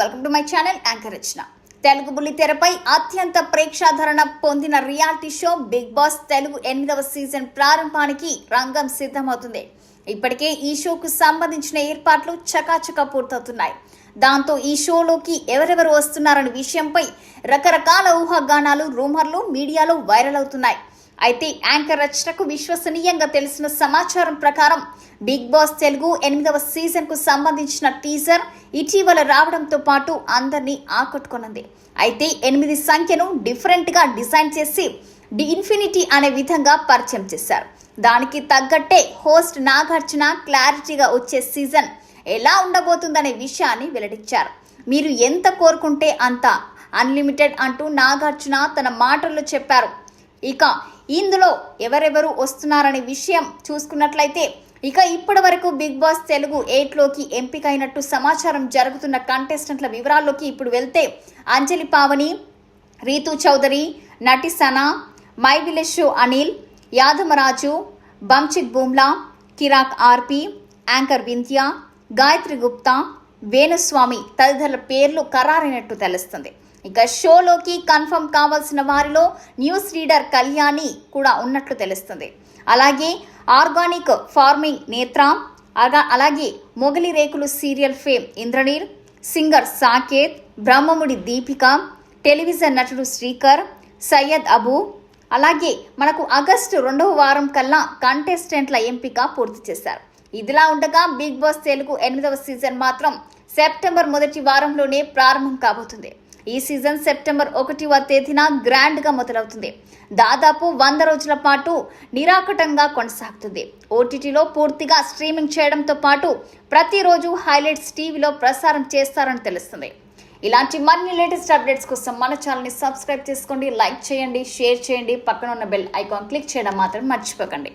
Welcome to my channel anchor Rachana. Telugu బుల్లితెరపై అత్యంత ప్రేక్షాధరణ పొందిన reality show Bigg Boss Telugu ఎనిమిదవ సీజన్ ప్రారంభానికి రంగం సిద్ధమవుతుంది. ఇప్పటికే ఈ షోకు సంబంధించిన ఏర్పాట్లు చకాచకా పూర్తవుతున్నాయి. దాంతో ఈ షోలోకి ఎవరెవరు వస్తున్నారనే విషయంపై రకరకాల ఊహాగానాలు రూమర్లు మీడియాలో వైరల్ అవుతున్నాయి. అయితే యాంకర్ రచనకు విశ్వసనీయంగా తెలిసిన సమాచారం ప్రకారం బిగ్ బాస్ తెలుగు ఎనిమిదవ సీజన్కు సంబంధించిన టీజర్ ఇటీవల రావడంతో పాటు అందరినీ ఆకట్టుకున్నది అయితే ఎనిమిది సంఖ్యను డిఫరెంట్గా డిజైన్ చేసి డి ఇన్ఫినిటీ అనే విధంగా పరిచయం చేశారు. దానికి తగ్గట్టే హోస్ట్ నాగార్జున క్లారిటీగా వచ్చే సీజన్ ఎలా ఉండబోతుందనే విషయాన్ని వెల్లడించారు. మీరు ఎంత కోరుకుంటే అంత. అన్లిమిటెడ్ అంటూ నాగార్జున తన మాటల్లో చెప్పారు. ఇక ఇందులో ఎవరెవరు వస్తున్నారనే విషయం చూసుకున్నట్లయితే ఇక ఇప్పటి వరకు బిగ్ బాస్ తెలుగు ఎయిట్లోకి ఎంపికైనట్టు సమాచారం జరుగుతున్న కంటెస్టెంట్ల వివరాల్లోకి ఇప్పుడు వెళ్తే అంజలి పావని రీతు చౌదరి నటి Sana my village show Anil Yadamaraju Bunchik బూమ్లా Kiraak RP anchor Vindhya Gayathri Gupta Venuswamy తదితరుల పేర్లు ఖరారైనట్టు తెలుస్తుంది. ఇక షోలోకి కన్ఫర్మ్ కావాల్సిన వారిలో న్యూస్ రీడర్ కళ్యాణి కూడా ఉన్నట్లు తెలుస్తుంది. అలాగే ఆర్గానిక్ ఫార్మింగ్ నేత్ర అగా అలాగే Mogali Rekulu serial fame Indraneel singer Saketh Brahmamudi Deepika television నటుడు శ్రీకర్ సయ్యద్ అబు అలాగే మనకు ఆగస్టు రెండవ వారం కల్లా కంటెస్టెంట్ల ఎంపిక పూర్తి చేశారు. ఇదిలా ఉండగా బిగ్ బాస్ తెలుగు ఎనిమిదవ సీజన్ మాత్రం సెప్టెంబర్ మొదటి వారంలోనే ప్రారంభం కాబోతుంది. ఈ సీజన్ సెప్టెంబర్ ఒకటివ తేదీన గ్రాండ్గా మొదలవుతుంది. దాదాపు వంద రోజుల పాటు నిరాకటంగా కొనసాగుతుంది. ఓటీటీలో పూర్తిగా స్ట్రీమింగ్ చేయడంతో పాటు ప్రతిరోజు హైలైట్స్ టీవీలో ప్రసారం చేస్తారని తెలుస్తుంది. ఇలాంటి మరిన్ని లేటెస్ట్ అప్డేట్స్ కోసం మన ఛానల్ని సబ్స్క్రైబ్ చేసుకోండి లైక్ చేయండి షేర్ చేయండి. పక్కన ఉన్న బెల్ ఐకాన్ క్లిక్ చేయడం మాత్రం మర్చిపోకండి.